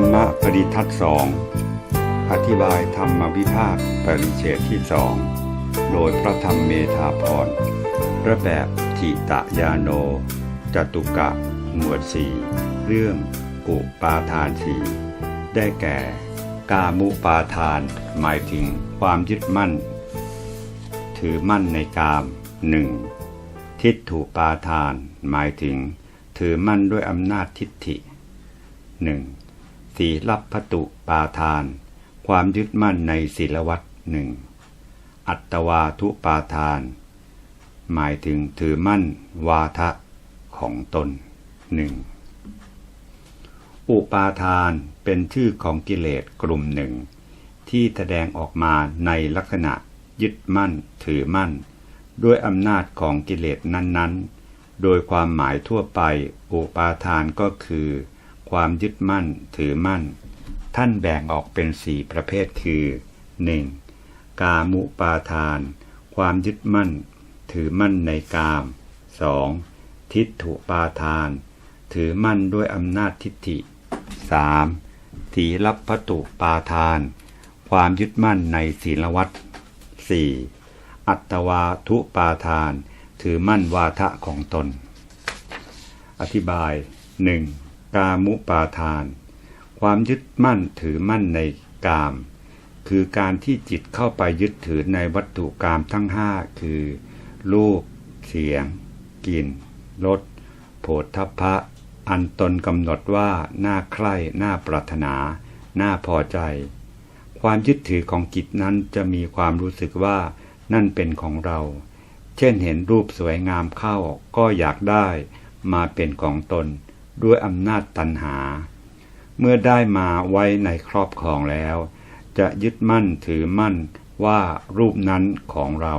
รมปริทัศสองอธิบายธรรมวิภาคปริเฉดที่สองโดยพระธรรมเมธาพรระแบบทิตยาโนจตุกะ หมวดสี่เรื่องอุปาทานสี่ได้แก่ กามุปาทาน หมายถึงความยึดมั่น ถือมั่นในกามหนึ่งทิฏฐุปาทาน หมายถึง ถือมั่นด้วยอำนาจทิฏฐิหนึ่ง สีลับพตุปาทาน ความยึดมั่นในศีลวัตหนึ่งอัตวาทุปาทาน หมายถึงถือมั่นวาทะของตนหนึ่งอุปาทานเป็นชื่อของกิเลสกลุ่มหนึ่ง ที่แสดงออกมาในลักษณะยึดมั่นถือมั่น ด้วยอำนาจของกิเลสนั้นๆ โดยความหมายทั่วไป อุปาทานก็คือ ความยึดมั่นถือมั่น ท่านแบ่งออกเป็นสี่ประเภทคือ 1. กามุปาทาน ความยึดมั่น ถือมั่นในกาม 2. ทิฏฐุปาทาน ถือมั่นด้วยอำนาจทิฏฐิ 3. ถีลับพตุปาทาน ความยึดมั่นในศีลวัต 4. อัตวาทุปาทาน ถือมั่นวาทะของตน อธิบาย 1. กามุปาทาน ความยึดมั่นถือมั่นในกาม คือการที่จิตเข้าไปยึดถือในวัตถุกามทั้งห้าคือ รูป เสียง กลิ่น รสโผฏฐัพพะ อันตนกำหนดว่าน่าใคร่น่าปรารถนา น่าพอใจ ความยึดถือของจิตนั้นจะมีความรู้สึกว่านั่นเป็นของเรา เช่นเห็นรูปสวยงามเข้าก็อยากได้มาเป็นของตน ด้วยอำนาจตัณหา เมื่อได้มาไว้ในครอบครองแล้ว จะยึดมั่นถือมั่นว่ารูปนั้นของเรา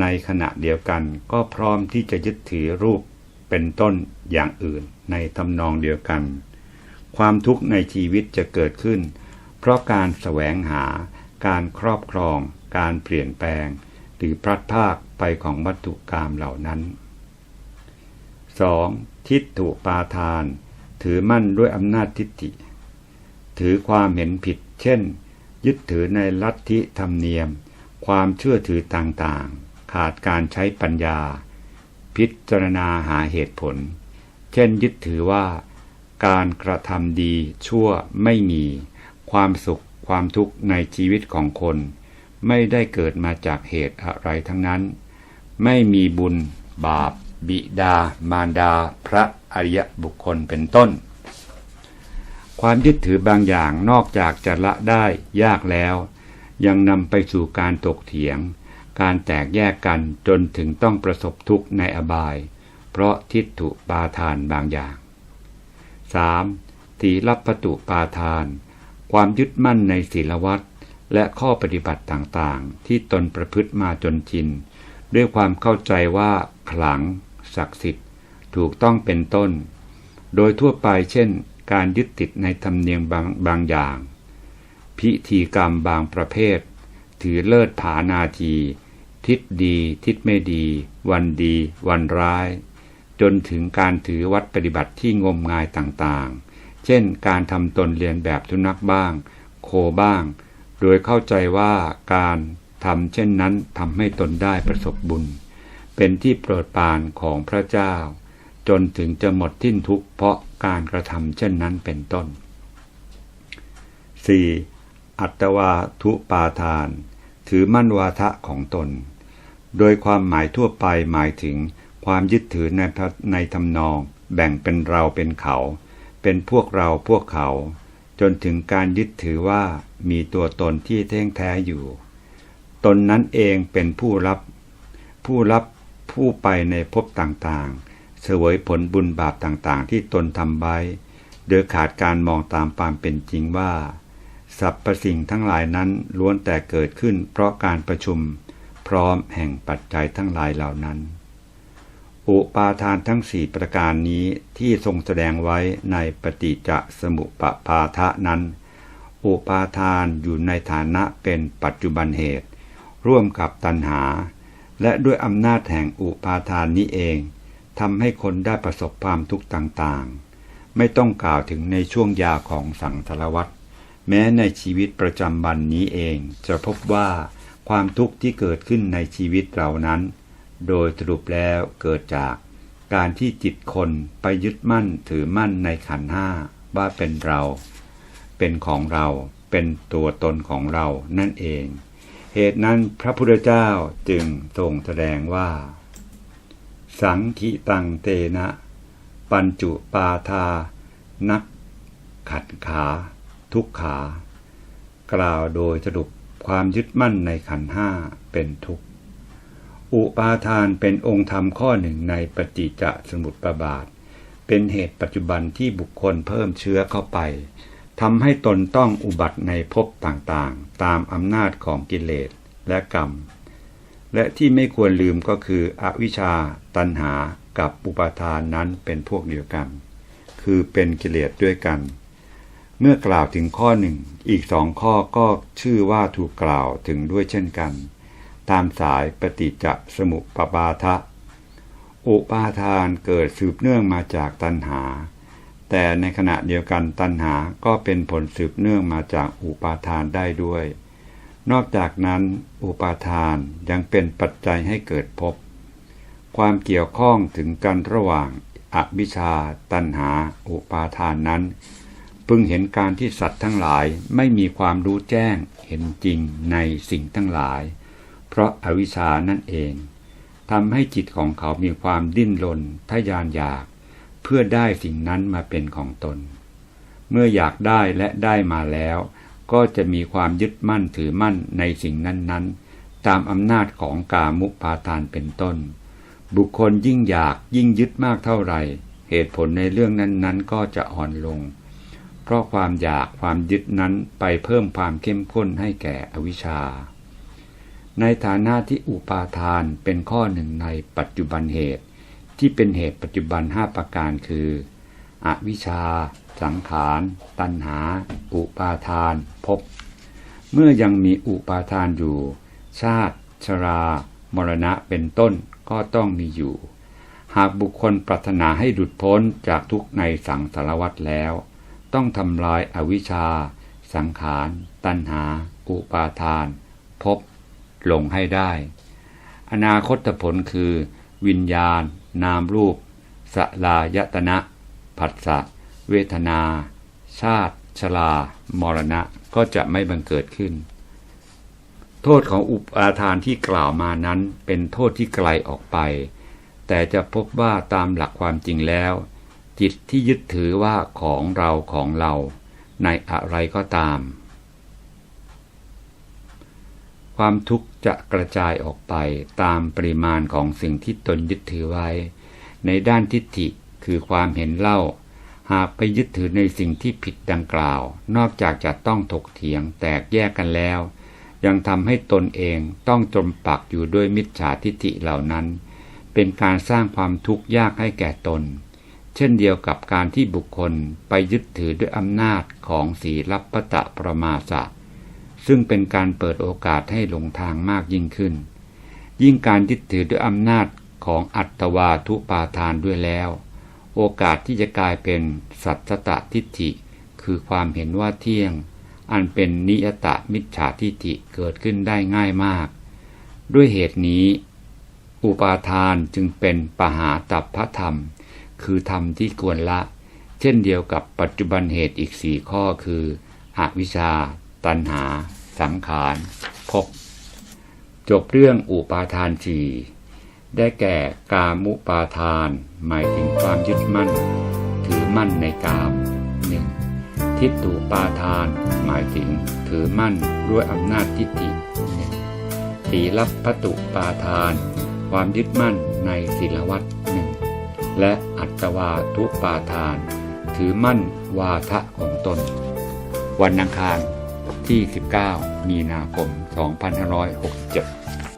ในขณะเดียวกันก็พร้อมที่จะยึดถือรูปเป็นต้นอย่างอื่นในทำนองเดียวกัน ความทุกข์ในชีวิตจะเกิดขึ้น เพราะการแสวงหา การครอบครอง การเปลี่ยนแปลง หรือพลัดพากไปของวัตถุกรรมเหล่านั้น 2. ทิฏฐุปาทาน ถือมั่นด้วยอำนาจทิฏฐิ ถือความเห็นผิด เช่น ยึดถือในลัทธิธรรมเนียม ความเชื่อถือต่างๆ ขาดการใช้ปัญญา พิจารณาหาเหตุผล เช่น ยึดถือว่า การกระทำดีชั่วไม่มี ความสุขความทุกข์ในชีวิตของคน ไม่ได้เกิดมาจากเหตุอะไรทั้งนั้น ไม่มีบุญบาป บิดา มารดา พระอริยบุคคลเป็นต้น ความยึดถือบางอย่างนอกจากจะละได้ยากแล้ว ยังนำไปสู่การตกเถียง การแตกแยกกันจนถึงต้องประสบทุกข์ในอบาย เพราะทิฏฐุปาทานบางอย่าง 3. ตีรับปตุปาทาน ความยึดมั่นในศีลวัตรและข้อปฏิบัติต่างๆ ที่ตนประพฤติมาจนชินด้วยความเข้าใจว่าขลัง ศักดิ์สิทธิ์ ถูกต้องเป็นต้น โดยทั่วไปเช่น การยึดติดในธรรมเนียมบางบางอย่าง พิธีกรรมบางประเภท ถือเลิศผานาที ทิศดี ทิศไม่ดี วันดี วันร้าย จนถึงการถือวัดปฏิบัติที่งมงายต่างๆ เช่น การทำตนเรียนแบบทุนักบ้าง โคบ้าง โดยเข้าใจว่าการทำเช่นนั้นทำให้ตนได้ประสบบุญ เป็นที่โปรดปรานของพระเจ้า จนถึงจะหมดทิ้นทุกข์เพราะการกระทำเช่นนั้นเป็นต้น 4. อัตวาทุปาทาน ถือมั่นวาทะของตน โดยความหมายทั่วไปหมายถึงความยึดถือในในทำนอง แบ่งเป็นเราเป็นเขา เป็นพวกเราพวกเขา จนถึงการยึดถือว่ามีตัวตนที่แท้งแท้อยู่ ตนนั้นเองเป็นผู้รับ ผู้รับ ผู้ไปในภพต่างๆ เสวยผลบุญบาปต่างๆ ที่ตนทำไว้ โดยขาดการมองตามความเป็นจริงว่าสรรพสิ่งทั้งหลายนั้นล้วนแต่เกิดขึ้นเพราะการประชุมพร้อมแห่งปัจจัยทั้งหลายเหล่านั้น อุปาทานทั้งสี่ประการนี้ที่ทรงแสดงไว้ในปฏิจจสมุปปาทะนั้น อุปาทานอยู่ในฐานะเป็นปัจจุบันเหตุ ร่วมกับตัณหา และด้วยอำนาจแห่งอุปาทานนี้เองทำให้คนได้ประสบความทุกข์ต่างๆ ไม่ต้องกล่าวถึงในช่วงยาของสังสารวัตรแม้ในชีวิตประจำวันนี้เอง จะพบว่าความทุกข์ที่เกิดขึ้นในชีวิตเรานั้น โดยสรุปแล้วเกิดจากการที่จิตคนไปยึดมั่นถือมั่นในขันห้าว่าเป็นเรา เป็นของเรา เป็นตัวตนของเรานั่นเอง เหตุนั้นพระพุทธเจ้าจึงทรงแสดงว่า สังคิตังเตนะ ปัญจุปาทา นัก ขัดขา ทุกขา กล่าวโดยสรุปความยึดมั่นในขันห้าเป็นทุกข์ อุปาทานเป็นองค์ธรรมข้อหนึ่งในปฏิจจสมุปบาท เป็นเหตุปัจจุบันที่บุคคลเพิ่มเชื้อเข้าไป ทำให้ตนต้องอุบัติในภพต่างๆ ตามอำนาจของกิเลสและกรรม และที่ไม่ควรลืมก็คืออวิชชา ตัณหากับอุปาทานนั้นเป็นพวกเดียวกัน คือเป็นกิเลสด้วยกัน เมื่อกล่าวถึงข้อหนึ่ง อีกสองข้อก็ชื่อว่าถูกกล่าวถึงด้วยเช่นกัน ตามสายปฏิจจสมุปบาทะ อุปาทานเกิดสืบเนื่องมาจากตัณหา แต่ในขณะเดียวกันตัณหาก็เป็นผลสืบเนื่องมาจากอุปาทานได้ด้วย นอกจากนั้นอุปาทานยังเป็นปัจจัยให้เกิดภพ ความเกี่ยวข้องถึงกันระหว่างอวิชชา ตัณหา อุปาทานนั้น พึงเห็นการที่สัตว์ทั้งหลายไม่มีความรู้แจ้งเห็นจริงในสิ่งทั้งหลาย เพราะอาวิชชานั่นเองทำให้จิตของเขามีความดิ้นรนทะยานอยาก เพื่อได้สิ่งนั้นมาเป็นของตน เมื่ออยากได้และได้มาแล้ว ก็จะมีความยึดมั่นถือมั่นในสิ่งนั้นๆ ตามอำนาจของกามุปาทานเป็นต้น บุคคลยิ่งอยากยิ่งยึดมากเท่าไหร่ เหตุผลในเรื่องนั้นๆ ก็จะอ่อนลง เพราะความอยากความยึดนั้นไปเพิ่มความเข้มข้นให้แก่อวิชชา ในฐานะที่อุปาทานเป็นข้อหนึ่งในปัจจุบันเหตุ ที่เป็นเหตุปัจจุบันห้าประการคือ อวิชชา สังขาร ตัณหา อุปาทานภพเมื่อยังมีอุปาทานอยู่ ชาติ ชรา มรณะเป็นต้นก็ต้องมีอยู่ หากบุคคลปรารถนาให้หลุดพ้นจากทุกในสังสารวัฏแล้ว ต้องทำลายอาวิชชา สังขาร ตัณหา อุปาทานภพลงให้ได้ อนาคตผลคือ วิญญาณ นามรูปสลายตนะ ผัสสะ เวทนา ชาติ ชรามรณะก็จะไม่บังเกิดขึ้น โทษของอุปาทานที่กล่าวมานั้นเป็นโทษที่ไกลออกไป แต่จะพบว่าตามหลักความจริงแล้ว จิตที่ยึดถือว่าของเราของเรา ในอะไรก็ตาม ความทุกข์จะกระจายออกไปตามปริมาณของสิ่งที่ตนยึดถือไว้ ในด้านทิฏฐิคือความเห็นเล่า หากไปยึดถือในสิ่งที่ผิดดังกล่าว นอกจากจะต้องถกเถียงแตกแยกกันแล้ว ยังทำให้ตนเองต้องจมปักอยู่ด้วยมิจฉาทิฏฐิเหล่านั้น เป็นการสร้างความทุกข์ยากให้แก่ตน เช่นเดียวกับการที่บุคคลไปยึดถือด้วยอำนาจของสีลับปตะประมาสะ ซึ่งเป็นการเปิดโอกาสให้หลงทางมากยิ่งขึ้น ยิ่งการยึดถือด้วยอำนาจของอัตวาทุปาทานด้วยแล้ว โอกาสที่จะกลายเป็นสัตตตทิฏฐิ คือความเห็นว่าเที่ยง อันเป็นนิยตมิจฉาทิฏฐิเกิดขึ้นได้ง่ายมาก ด้วยเหตุนี้ อุปาทานจึงเป็นปหาตับพระธรรม คือธรรมที่ควรละ เช่นเดียวกับปัจจุบันเหตุอีกสี่ข้อคือ อวิชชา ตัณหา สังขารภพจบเรื่องอุปาทานสี่ได้แก่กามุปาทาน หมายถึงความยึดมั่น ถือมั่นในกามหนึ่งทิฏฐุปาทาน หมายถึงถือมั่นด้วยอำนาจทิฏฐิหนึ่งสีลับพตุปาทาน ความยึดมั่นในศีลวัตหนึ่งและอัตวาทุปาทาน ถือมั่นวาทะของตน วันอังคาร ที่ 19 มีนาคม 2567